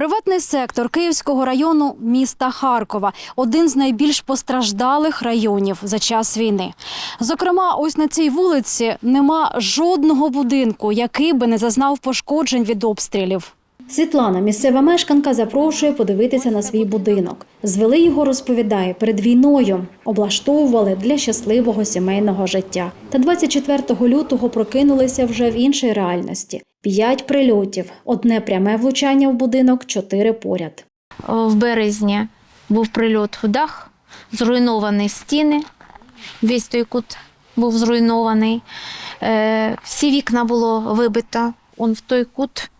Приватний сектор Київського району міста Харкова один з найбільш постраждалих районів за час війни. Зокрема, ось на цій вулиці нема жодного будинку, який би не зазнав пошкоджень від обстрілів. Світлана, місцева мешканка, запрошує подивитися на свій будинок. Звели його, розповідає, перед війною облаштовували для щасливого сімейного життя. Та 24 лютого прокинулися вже в іншій реальності. П'ять прильотів, одне пряме влучання в будинок, чотири поряд. в березні був прильот в дах, зруйновані стіни, весь той кут був зруйнований. Е, Всі вікна було вибито. Он в той кут,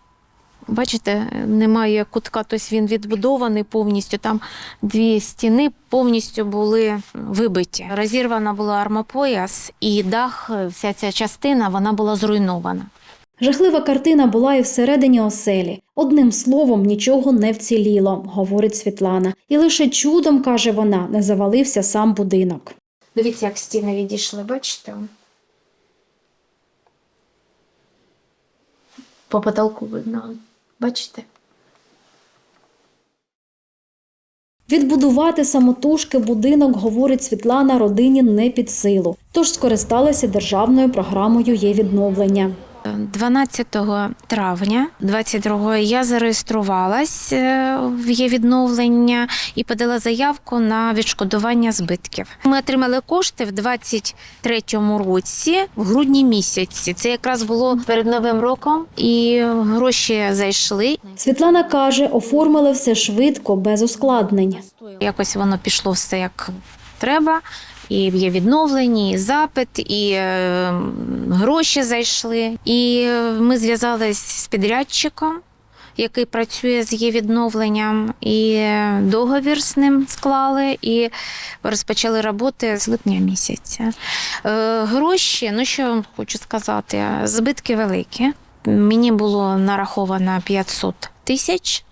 бачите, немає кутка, тобто він відбудований повністю. Там дві стіни повністю були вибиті. Розірвана була армопояс, і дах, вся ця частина, вона була зруйнована. Жахлива картина була і всередині оселі. Одним словом, нічого не вціліло, говорить Світлана. І лише чудом, каже вона, не завалився сам будинок. Дивіться, як стіни відійшли, бачите? По потолку видно. Бачите? Відбудувати самотужки будинок, говорить Світлана, родині не під силу. Тож скористалася державною програмою є відновлення. 12 травня 22-го я зареєструвалась е, в є відновлення і подала заявку на відшкодування збитків. Ми отримали кошти в 23-му році, в грудні місяці. Це якраз було перед новим роком, і гроші зайшли. Світлана каже, оформили все швидко, без ускладнень. Якось воно пішло все як треба. І є відновлені, і запит, і е, гроші зайшли. І е, ми зв'язалися з підрядчиком, який працює з є відновленням, і е, договір з ним склали, і розпочали роботи з липня місяця. Гроші, ну що хочу сказати, збитки великі. Мені було нараховано 500 тисяч.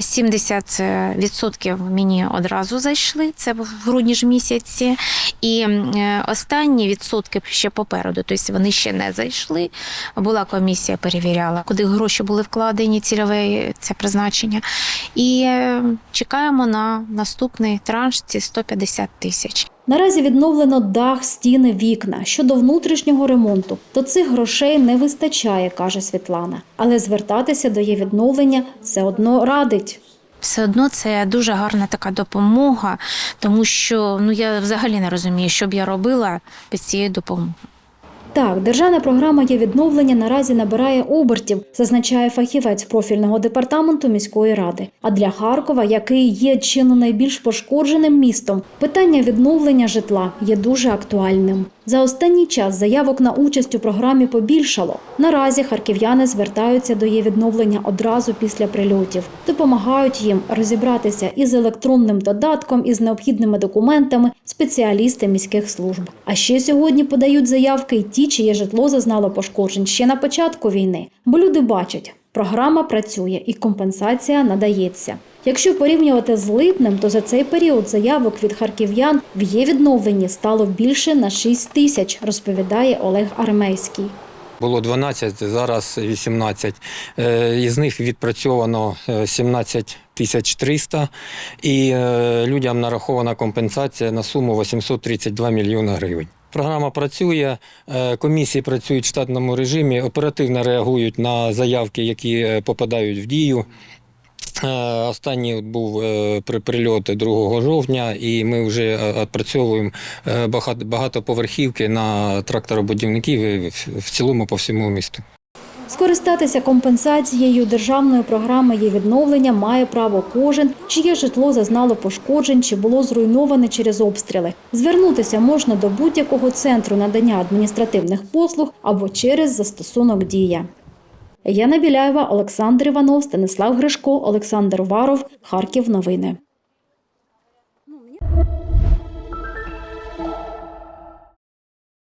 70% мені одразу зайшли, це в грудні ж місяці. І е, останні відсотки ще попереду, тобто вони ще не зайшли. Була комісія, перевіряла, куди гроші були вкладені, цільове це призначення. І е, чекаємо на наступний транш ці 150 тисяч. Наразі відновлено дах, стіни, вікна. Щодо внутрішнього ремонту, то цих грошей не вистачає, каже Світлана. Але звертатися до її відновлення все одно радить. Все одно це дуже гарна така допомога, тому що ну я взагалі не розумію, що б я робила без цієї допомоги. Так, державна програма є відновлення наразі набирає обертів, зазначає фахівець профільного департаменту міської ради. А для Харкова, який є чи не найбільш пошкодженим містом, питання відновлення житла є дуже актуальним. За останній час заявок на участь у програмі побільшало. Наразі харків'яни звертаються до її відновлення одразу після прильотів, допомагають їм розібратися із електронним додатком, із необхідними документами спеціалісти міських служб. А ще сьогодні подають заявки й ті, чиє житло зазнало пошкоджень ще на початку війни, бо люди бачать. Програма працює і компенсація надається. Якщо порівнювати з липнем, то за цей період заявок від харків'ян в є відновленні стало більше на 6 тисяч, розповідає Олег Армейський. Було 12, зараз 18. Е, Із них відпрацьовано е, 17 тисяч 300 і е, людям нарахована компенсація на суму 832 мільйони гривень. Програма працює, е, комісії працюють в штатному режимі, оперативно реагують на заявки, які е, попадають в дію. Е, Останній був прильот 2 жовтня, і ми вже відпрацьовуємо багато- багатоповерхівки на тракторобудівників в цілому по всьому місту. Скористатися компенсацією державної програми є відновлення має право кожен, чиє житло зазнало пошкоджень чи було зруйноване через обстріли. Звернутися можна до будь-якого центру надання адміністративних послуг або через застосунок Дія. Яна Біляєва, Олександр Іванов, Станислав Гришко, Олександр Варов, Харків. Новини.